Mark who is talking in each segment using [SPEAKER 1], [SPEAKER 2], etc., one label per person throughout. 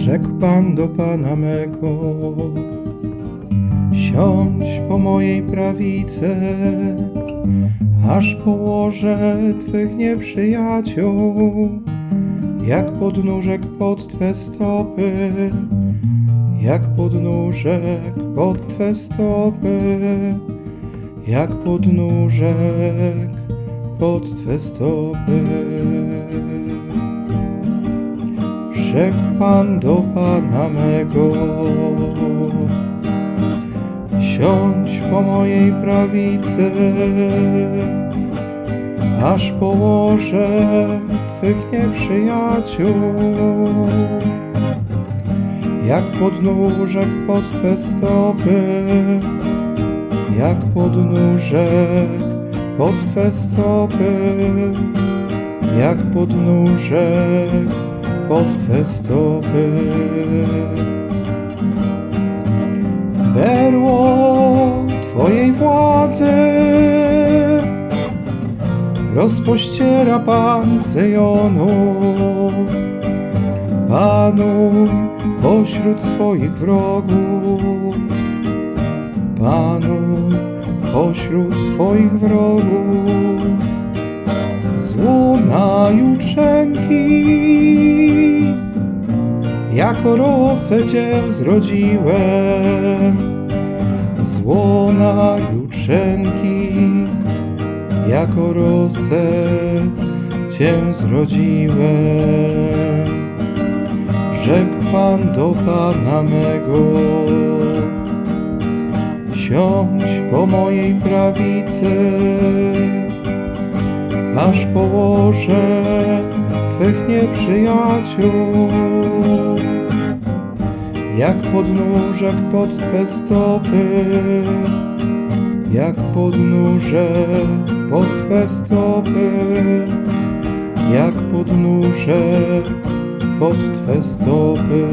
[SPEAKER 1] Rzekł Pan do Pana mego, siądź po mojej prawicy, aż położę Twych nieprzyjaciół, jak podnóżek pod Twe stopy, jak podnóżek pod Twe stopy, jak podnóżek pod Twe stopy. Rzekł Pan do Pana mego, siądź po mojej prawicy, aż położę Twych nieprzyjaciół, jak podnóżek pod Twe stopy, jak podnóżek pod Twe stopy, jak podnóżek pod Twe stopy. Berło Twojej władzy rozpościera Pan Syjonu. Panuj pośród swoich wrogów. Panuj pośród swoich wrogów. Zło na jutrzenki, jako rosę Cię zrodziłem. Zło na jutrzenki, jako rosę Cię zrodziłem. Rzekł Pan do Pana mego, siądź po mojej prawicy, aż położę Twych nieprzyjaciół, jak podnóżek pod Twe stopy, jak podnóżek pod Twe stopy, jak podnóżek pod Twe stopy.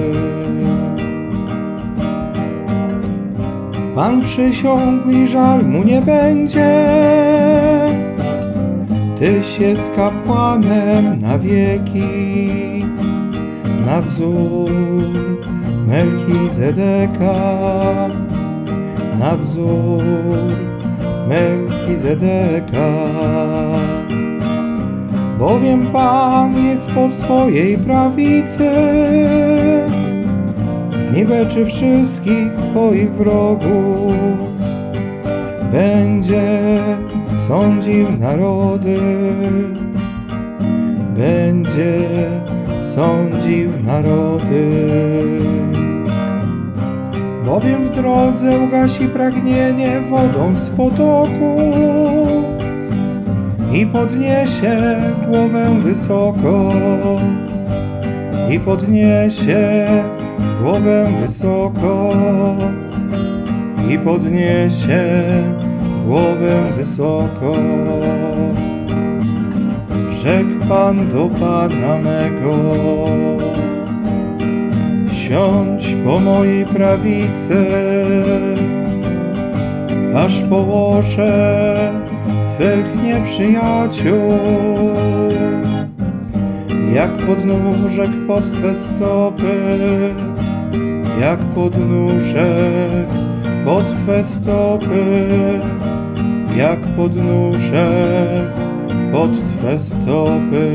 [SPEAKER 1] Pan przysiągł i żal mu nie będzie. Tyś jest kapłanem na wieki, na wzór Melchizedeka, na wzór Melchizedeka. Bowiem Pan jest po Twojej prawicy, zniweczy wszystkich Twoich wrogów. Będzie sądził narody, będzie sądził narody. Bowiem w drodze ugasi pragnienie wodą z potoku i podniesie głowę wysoko, i podniesie głowę wysoko, i podniesie głowę wysoko. Rzekł Pan do Pana mego, siądź po mojej prawicy, aż położę Twych nieprzyjaciół, jak podnóżek pod Twe stopy, jak podnóżek pod Twe stopy, jak podnóżek pod Twe stopy.